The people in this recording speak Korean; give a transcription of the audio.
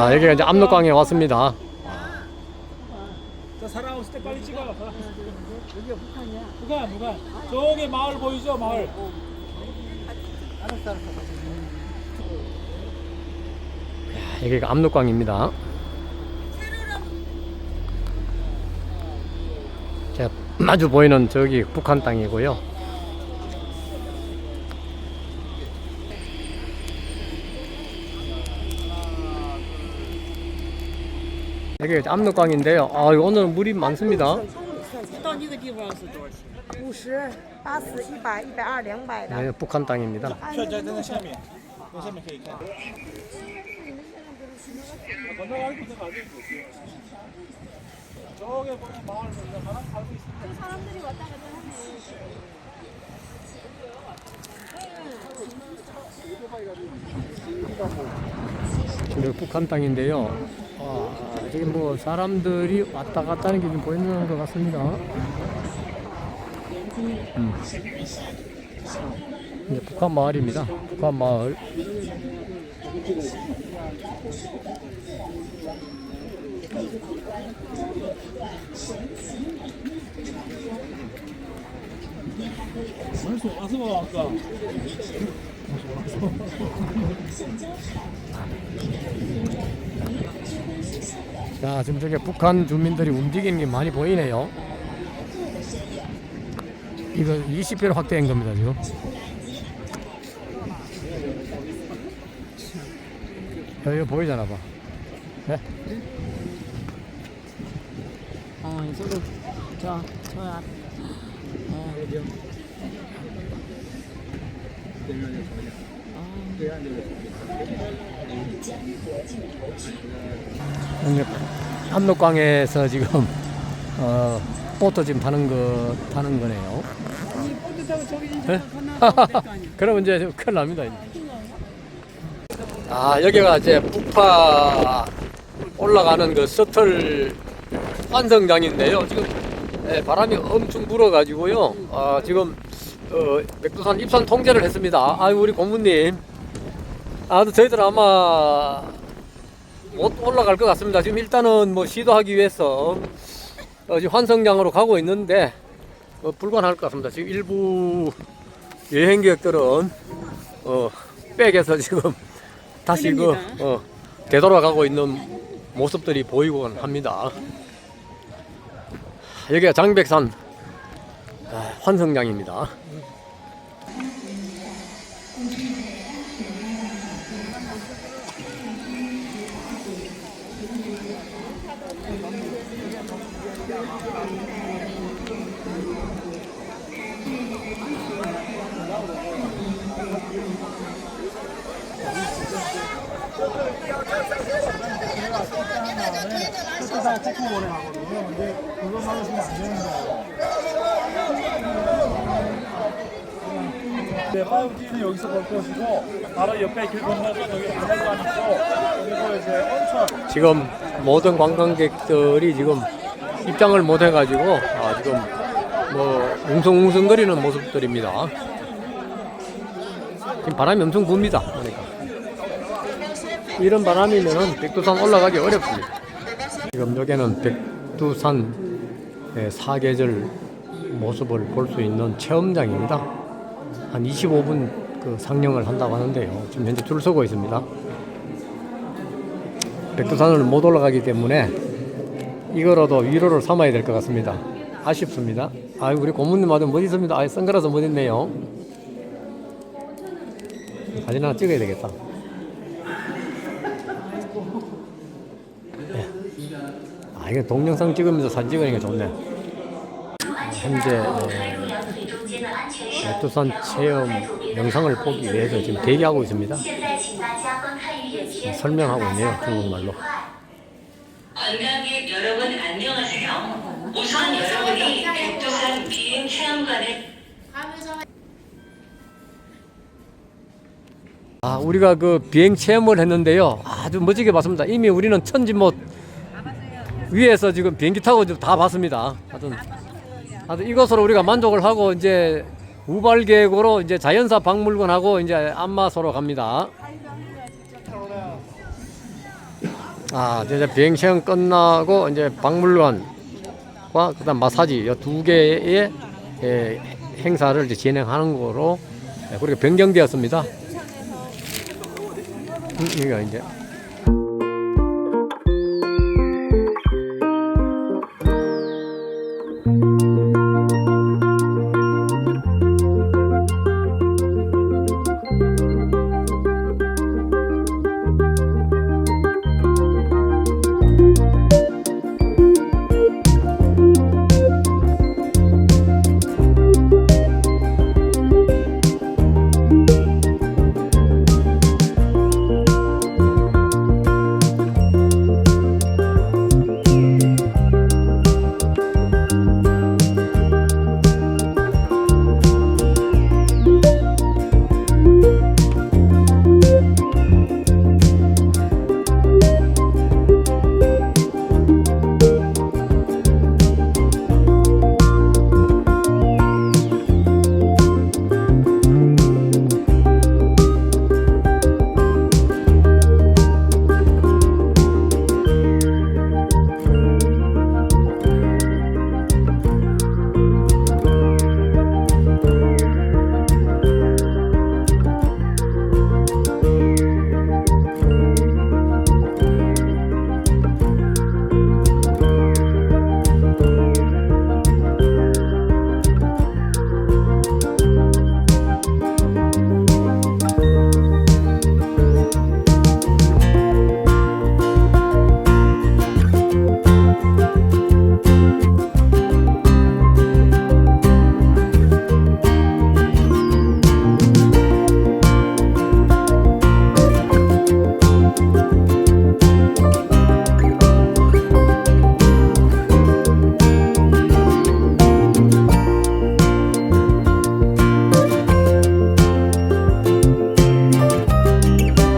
아, 여기가 이제 압록강에 왔습니다. 저 사람 없을 때 빨리 찍어. 여기가 북한이야. 북한, 북한. 저기 마을 보이죠, 마을. 여기가 압록강입니다. 자, 마주 보이는 저기 북한 땅이고요. 여기가 압록강인데요. 아, 오늘 물이 많습니다. 到那个地方是多少钱？五十、八十、一百、一百二、两百的。 네, 북한 땅입니다. 票在在那下面，那下面可以看。건너가서 가지. 저기 보면 마을 보면 사람 살고 있습니다. 지금 여기 북한 땅인데요. 아, 지금 뭐 사람들이 왔다 갔다 하는 게 좀 보이는 것 같습니다. 음. 이제 북한 마을입니다. 북한 마을. 자, 지금 저기 북한 주민들이 움직이는 게 많이 보이네요. 이거 20배로 확대한 겁니다, 지금. 여기 보이잖아, 봐. 네? 어, 저기 저, 저 앞. 어, 압록강에서 지금 어, 보트 지금 타는 거 타는 거네요. 보트 타고 저기 이제. 그러면 이제 큰일 납니다. 이제. 아 여기가 이제 북파 올라가는 그 셔틀 환성장인데요. 지금 예, 바람이 엄청 불어가지고요. 아 지금 어, 백두산 입산 통제를 했습니다. 아유 우리 고모님. 아 저희들 아마 못 올라갈 것 같습니다. 지금 일단은 뭐 시도하기 위해서 어, 지금 환성장으로 가고 있는데 어, 불가능할 것 같습니다. 지금 일부 여행객들은 어, 백에서 지금 다시 그. 어, 되돌아가고 있는 모습들이 보이곤 합니다. 여기가 장백산 아, 환성장입니다. 다 코코 오래 하거든요. 근데 그거 막으시면 안 됩니다. 네, 파이브티는 여기서 볼 것이고 바로 옆에 길 건너서 여기 박물관 있고 그리고 이제 온천 지금 모든 관광객들이 지금 입장을 못 해가지고 아, 지금 뭐 웅성웅성거리는 모습들입니다. 지금 바람이 엄청 붑니다. 그러니까 이런 바람이면은 백두산 올라가기 어렵습니다. 지금 여기는 백두산 의 사계절 모습을 볼 수 있는 체험장입니다. 한 25분 그 상영을 한다고 하는데요. 지금 현재 줄 서고 있습니다. 백두산을 못 올라가기 때문에 이거라도 위로를 삼아야 될 것 같습니다. 아쉽습니다. 아, 우리 고문님 아들 못 있습니다. 아, 선글라스 못 있네요. 사진 하나 찍어야 되겠다. 네. 아, 이거 동영상 찍으면서 사진 찍으니까 좋네. 현재 메뚜산 체험 영상을 보기 위해서 지금 대기하고 있습니다. 설명하고 있네요, 중국말로. 관광객 여러분 안녕하세요. 우선 여러분이 백두산 비행 체험관에 아, 우리가 그 비행 체험을 했는데요. 아주 멋지게 봤습니다. 이미 우리는 천지못 위에서 지금 비행기 타고 다 봤습니다. 하여튼, 하여튼 이것으로 우리가 만족을 하고 이제 우발 계획으로 이제 자연사 박물관하고 이제 안마소로 갑니다. 아, 이제 비행 시험 끝나고 이제 박물관과 그다음 마사지 이 두 개의 예, 행사를 이제 진행하는 거로 예, 그렇게 변경되었습니다. 음, 이거 이제